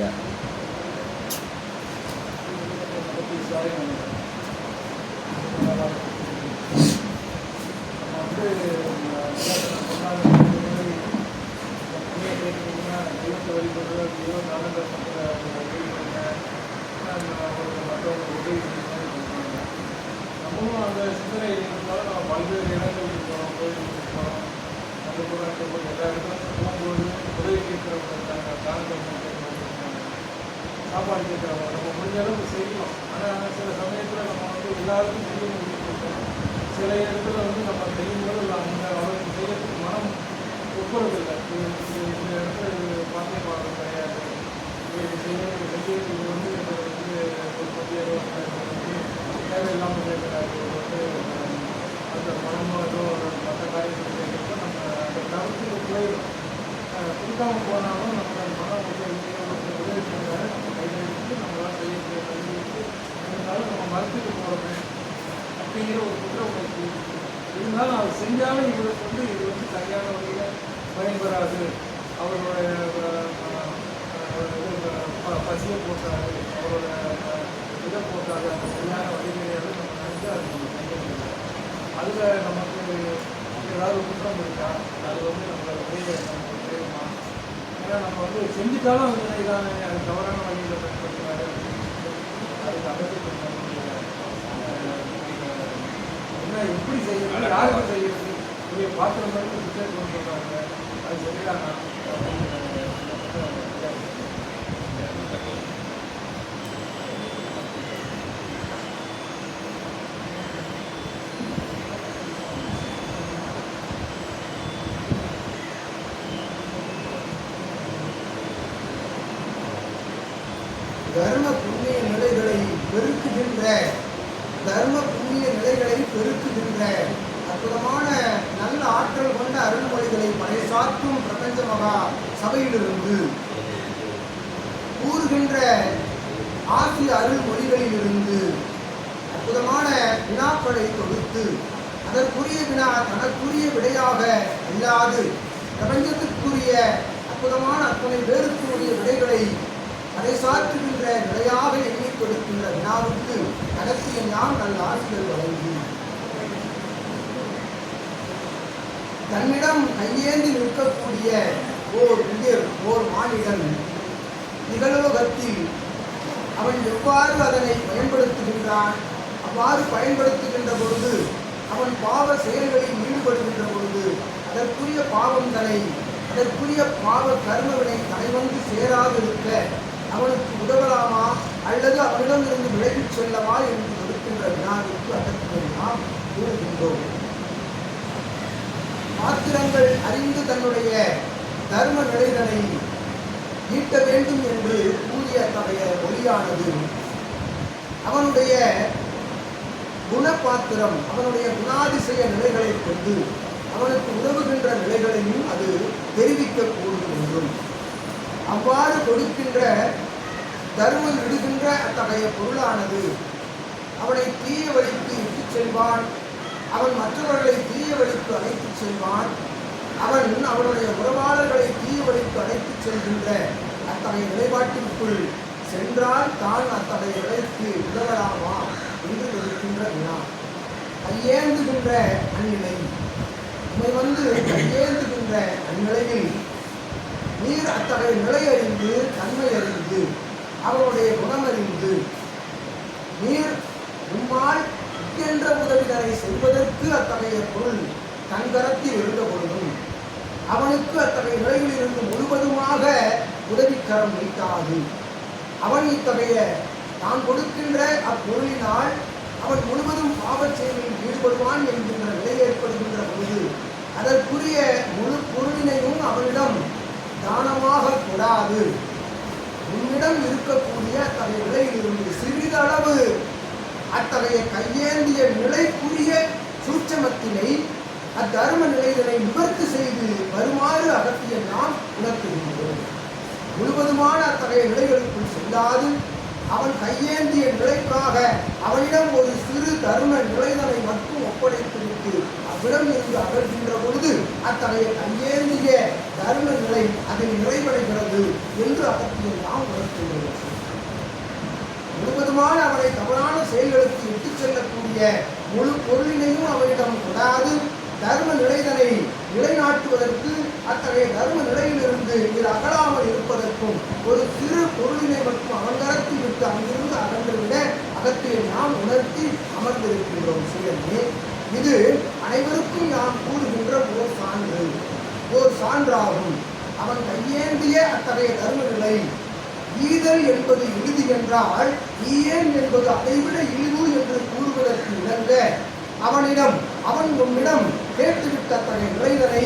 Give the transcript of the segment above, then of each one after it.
Yeah. வந்து உதவி நம்மளும் அந்த சிந்தனை இருந்தாலும் நம்ம பல்வேறு இடங்களுக்கு போகிறோம் கோயிலுக்கு போகிறோம் அது போகிறோம் எல்லா இடத்துலையும் போகும்போது உதவி கேட்குறவங்க இருக்காங்க தானங்கள் சாப்பாடு நம்ம முடிஞ்ச அளவுக்கு செய்யணும் ஆனால் சில சமயத்தில் நம்ம வந்து எல்லாருக்கும் செய்ய முடியும் சில இடத்துல வந்து நம்ம செய்யும்போது அந்த அளவுக்கு செய்யறதுக்கு மனம் ஒப்புறதில்லை இது இந்த இடத்துல இது பார்க்க பாடம் கிடையாது இது செய்யறது செய்யறது இது வந்து வந்து ஒரு பத்து இருபது தேவையில்லாமல் கேட்கறாரு வந்து அந்த மனமோ ஏதோ ஒரு மற்ற காரியங்கள் கேட்கறப்ப நம்ம அந்த கருத்துக்கு போயிடும் கொடுக்காம போனாலும் நம்ம மனம் வந்து எங்கேயோ ஒரு உதவி செய்யறாரு நம்ம கையில் எடுத்து நம்மளால் செய்யக்கூடிய கல்விக்கு இருந்தாலும் நம்ம மறுத்துட்டு போகிறோமே அப்படிங்கிற ஒரு குற்ற உணர்ச்சி இருந்தாலும் அது செஞ்சாலும் இவருக்கு வந்து இது வந்து சரியான வழியில் பயன்பெறாது. அவரோட ப- பசியை போட்டாரு அவரோட இதை போட்டாரு அந்த சரியான வழிமுறையாவது நம்ம நினைச்சா அது நம்ம கையில் அதில் நமக்கு ஏதாவது குற்றம் இருக்கா? அது வந்து நம்மளோட வழியை நமக்கு தெரியுமா? ஏன்னா நம்ம வந்து செஞ்சுட்டாலும் அது இதான அது தவறான வழியில் பயன்படுத்துறாரு அதுக்கு அகற்றி என்ன எப்படி செய்யணும் யாருக்கு செய்யணும் நீங்கள் பார்க்குற மாதிரி பிக்சர் கொண்டு சொல்கிறாங்க அது சரிதானா தர்ம புண்ணிய நிலைகளை பெருக்குகின்ற தர்ம புண்ணிய நிலைகளை பெருக்குகின்ற அற்புதமான நல்ல ஆற்றல் கொண்ட அருள்மொழிகளை பறைசாற்றும் பிரபஞ்ச மகா சபையிலிருந்து. கூறுகின்ற ஆசிய அருள்மொழிகளிலிருந்து அற்புதமான வினாக்களை தொடுத்து அதற்குரிய வினா தனக்குரிய விடையாக இல்லாது பிரபஞ்சத்திற்குரிய அற்புதமான அத்தனை பேருக்குரிய விடைகளை அதை சாற்றுகின்ற நிலையாக எண்ணிக் கொடுக்கின்ற வினாவுக்கு நடத்திய நாம் நல்ல ஆசிரியர் வழங்கி தன்னிடம் கையேந்தி நிற்கக்கூடிய ஓர் உயிர் ஓர் மானிடன் நிகழ்வகத்தில் அவன் எவ்வாறு அதனை பயன்படுத்துகின்றான்? அவ்வாறு பயன்படுத்துகின்ற பொழுது அவன் பாவ செயல்களில் ஈடுபடுகின்ற பொழுது அதற்குரிய பாவம் தனை அதற்குரிய பாவ கர்மவினை தலைவந்து சேராதிருக்க அவனுக்கு உதவலாமா? அல்லது அவனிடமிருந்து விலகிச் செல்லவா என்று கொடுக்கின்ற வினாவிற்கு அதற்கு நாம் கூறுகின்றோம். பாத்திரங்கள் அறிந்து தன்னுடைய தர்ம நிலைகளை ஈட்ட வேண்டும் என்று கூறிய தன்னுடைய ஒளியானது. அவனுடைய குணபாத்திரம் அவனுடைய குணாதிசய நிலைகளை கொண்டு அவனுக்கு உதவுகின்ற நிலைகளையும் அது தெரிவிக்கக்கூடும் என்றும் அவ்வாறு கொடுக்கின்ற தருமம் விடுகின்ற அத்தகைய பொருளானது. அவனை தீய வழிக்கு இட்டுச் செல்வான். அவன் மற்றவர்களை தீய வழிக்கு அழைத்துச் செல்வான். அவன் அவனுடைய உறவாளர்களை தீய வழிக்கு அழைத்துச் செல்கின்ற அத்தகைய நிலைப்பாட்டிற்குள் சென்றால் தான் அத்தகைய நிலைக்கு உதவலாமா என்று கொடுக்கின்ற வினா கையேந்துகின்ற அந்நிலை. உண்மை வந்து கையேந்துகின்ற அந்நிலையில் நீர் அத்தகைய நிலை அறிந்து தன்மை அறிந்து அவனுடைய குணம் அறிந்து நீர் உம்மால் என்ற உதவிதனை செய்வதற்கு அத்தகைய பொருள் தன் கரத்தில் இருந்த பொழுதும் அவனுக்கு அத்தகைய நிலையில் இருந்து முழுவதுமாக உதவிக்கரம் வைக்காது. அவன் இத்தகைய தான் கொடுக்கின்ற அப்பொருளினால் அவன் முழுவதும் பாவச் செயலில் ஈடுபடுவான் என்கின்ற நிலை ஏற்படுகின்ற பொழுது அதற்குரிய முழு பொருளினையும் அவனிடம் தானமாக கொடாது உன்னிடம் இருக்கக்கூடிய அத்தகைய நிலையில் இருந்து சிறிதளவு அத்தகைய கையேந்திய நிலைக்குரிய சூட்சமத்தினை அத்தர்ம நிலைகளை நிவர்த்தி செய்து வருமாறு அகத்திய நாம் உணர்த்துகின்றோம் முழுவதுமான அத்தகைய நிலைகளுக்குள் செல்லாது. அவன் கையேந்திய நிலைக்காக அவனிடம் ஒரு சிறு தருண நிலைதனை மட்டும் ஒப்படைத்துவிட்டு அவ்விடம் இருந்து அகழ்கின்ற பொழுது அத்தகைய கையேந்திய தர்ம நிலை அதில் நிறைவடைகிறது என்று அப்பத்தியை நாம் உணர்த்துகிறோம். முழுவதுமான அவனை தவறான செயல்களுக்கு இட்டுச் செல்லக்கூடிய முழு பொருளினையும் அவனிடம் கொடாது. தர்ம நிலைதனை நிலைநாட்டுவதற்கு அத்தகைய தர்ம நிலையில் இது அகலாமல் இருப்பதற்கும் ஒரு சிறு பொருளினை மட்டும் அவங்கரத்தி விட்டு அங்கிருந்து அகன்றுவிட அகத்தை நாம் உணர்த்தி அமர்ந்திருக்கின்றோம் சிலமே இது அனைவருக்கும் நாம் கூறுகின்ற ஓர் சான்று ஓர் சான்றாகும். அவன் கையேந்திய அத்தகைய தர்ம நிலை ஈதல் என்பது இறுதி என்றால் ஈயேன் என்பது அதைவிட இழிவு என்று கூறுவதற்கு இணங்க அவனிடம் அவன் உன்னிடம் கேட்டுவிட்ட அத்தகைய நிலைதனை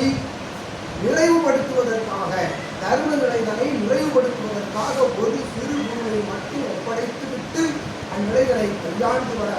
நிறைவுபடுத்துவதற்காக தர்ம நிலைதனை நிறைவுபடுத்துவதற்காக ஒரு சிறு குருவை மட்டும் ஒப்படைத்துவிட்டு அந்நிலைகளை கையாண்டு வர